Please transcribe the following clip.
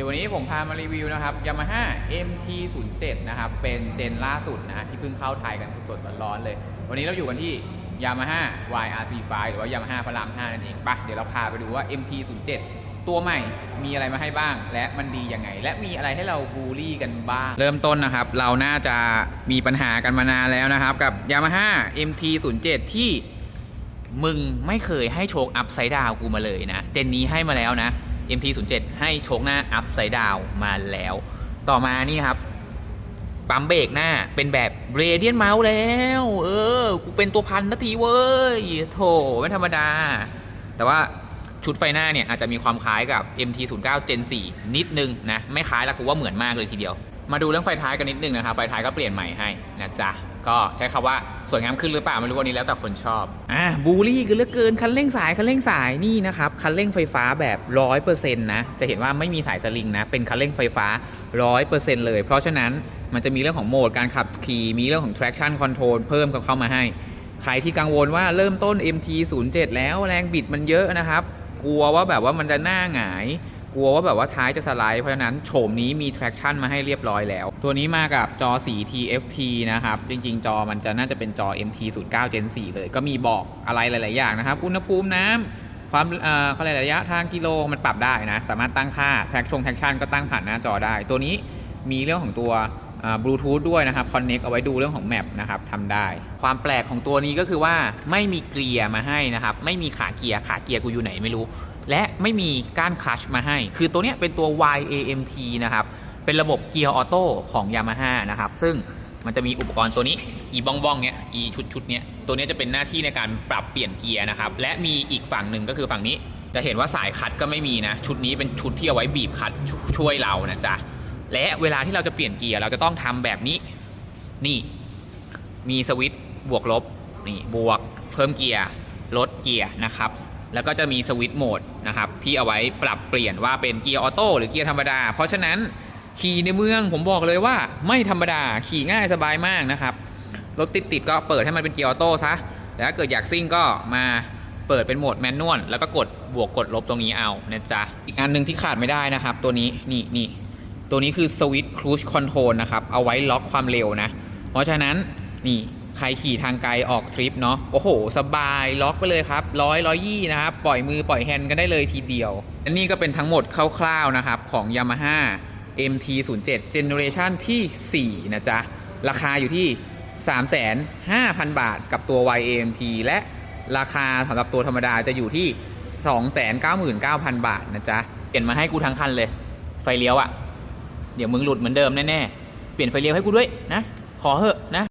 ดี๋ยววันนี้ผมพามารีวิวนะครับ Yamaha MT07 นะครับ เป็นเจนล่าสุดนะที่เพิ่งเข้าไทยกันสดๆร้อนๆเลย วันนี้เราอยู่กันที่ Yamaha YRC5 หรือว่า Yamaha พระราม5นั่นเองปะเดี๋ยวเราพาไปดูว่า MT07 ตัวใหม่มีอะไรมาให้บ้าง และมันดียังไง และมีอะไรให้เราบูลลี่กันบ้าง เริ่มต้นนะครับ เราน่าจะมีปัญหากันมานานแล้วนะครับ กับ Yamaha MT07 ที่มึงไม่เคยให้โชคอัพไซด์ดาวกูมาเลยนะ เจนนี้ให้มาแล้วนะ MT07 ให้โชคหน้าอัพไซด์ดาวมาแล้ว ต่อมานี่ครับปั๊มเบรกหน้าเป็นแบบเรเดียนเมาส์แล้ว เออ กูเป็นตัวพันนาทีเว้ยโถไม่ธรรมดา แต่ว่าชุดไฟหน้าเนี่ยอาจจะมีความคล้ายกับ MT09 Gen 4 นิดนึงนะ ไม่คล้ายละกูว่าเหมือนมากเลยทีเดียว มาดูเรื่องไฟท้ายกันนิดนึงนะครับไฟท้ายก็เปลี่ยนใหม่ให้นะจ๊ะก็ใช้คำว่าสวยงามขึ้นหรือเปล่าไม่รู้วันนี้แล้วแต่คนชอบอะบูลลี่กันเหลือเกินคันเร่งสายคันเร่งสายนี่นะครับคันเร่งไฟฟ้าแบบร้อยเปอร์เซ็นต์นะจะเห็นว่าไม่มีสายสลิงนะเป็นคันเร่งไฟฟ้าร้อยเปอร์เซ็นต์เลย เพราะฉะนั้นมันจะมีเรื่องของโหมดการขับขี่มีเรื่องของ traction control เพิ่มเข้ามาให้ใครที่กังวลว่าเริ่มต้น MT07 แล้วแรงบิดมันเยอะนะครับ กลัวว่าแบบว่ามันจะหน้าหงาย กลัวว่าแบบว่าท้ายจะสไลด์เพราะฉะนั้นโฉมนี้มี traction มาให้เรียบร้อยแล้ว ตัวนี้มากับจอสี TFT นะครับ จริงๆ จอมันจะน่าจะเป็นจอ MT09 Gen 4 เลย ก็มีบอกอะไรหลาย ๆ อย่างนะครับ อุณหภูมิน้ำความเอ่อเขาเรียกระยะทางกิโลมันปรับได้นะ สามารถตั้งค่า traction traction ก็ตั้งผ่านหน้าจอได้ ตัวนี้มีเรื่องของตัวบลูทูธด้วยนะครับ connect เอาไว้ดูเรื่องของแมปนะครับทำได้ ความแปลกของตัวนี้ก็คือว่าไม่มีเกียร์มาให้นะครับ ไม่มีขาเกียร์ขาเกียร์กูอยู่ไหนไม่รู้ และไม่มีก้านคลัชมาให้ คือตัวเนี้ยเป็นตัว YAMT นะครับ เป็นระบบเกียร์ออโต้ของ Yamaha นะครับ ซึ่งมันจะมีอุปกรณ์ตัวนี้ อีบ้องบ้องเนี้ย อีชุดชุดเนี้ย ตัวเนี้ยจะเป็นหน้าที่ในการปรับเปลี่ยนเกียร์นะครับ และมีอีกฝั่งหนึ่งก็คือฝั่งนี้ จะเห็นว่าสายคัดก็ไม่มีนะ ชุดนี้เป็นชุดที่เอาไว้บีบคัดชช่วยเรานะจ๊ะ และเวลาที่เราจะเปลี่ยนเกียร์เราจะต้องทำแบบนี้ นี่ มีสวิตช์บวกลบ นี่บวก เพิ่มเกียร์ ลดเกียร์นะครับ แล้วก็จะมีสวิตช์โหมดนะครับที่เอาไว้ปรับเปลี่ยนว่าเป็นเกียร์ออโต้หรือเกียร์ธรรมดา เพราะฉะนั้นขี่ในเมืองผมบอกเลยว่าไม่ธรรมดาขี่ง่ายสบายมากนะครับรถติดติดๆก็เปิดให้มันเป็นเกียร์ออโต้ซะแต่ถ้าเกิดอยากซิ่งก็มาเปิดเป็นโหมดแมนนวลแล้วก็กดบวกกดลบตรงนี้เอานะจ๊ะอีกอันหนึ่งที่ขาดไม่ได้นะครับ ตัวนี้นี่นี่ตัวนี้คือสวิตช์ครู e คอนโทรลนะครับเอาไว้ล็อกความเร็วนะ เพราะฉะนั้นนี่ ใครขี่ทางไกลออกทริปเนาะโอ้โห สบายล็อกไปเลยครับร้อยร้อยยี่นะครับ ปล่อยมือปล่อยแฮนด์กันได้เลยทีเดียว อันนี้ก็เป็นทั้งหมดคร่าวๆนะครับ ของ Yamaha MT07 Generation ที่ 4 นะจ๊ะ ราคาอยู่ที่ 3,500,000 บาทกับตัว YAMT และราคาสำหรับตัวธรรมดาจะอยู่ที่ 299,000 บาทนะจ๊ะ เปลี่ยนมาให้กูทั้งคันเลย ไฟเลี้ยวอะ่ะ เดี๋ยวมึงหลุดเหมือนเดิมแน่ๆ เปลี่ยนไฟเลี้ยวให้กูด้วยนะ ขอเหอะนะ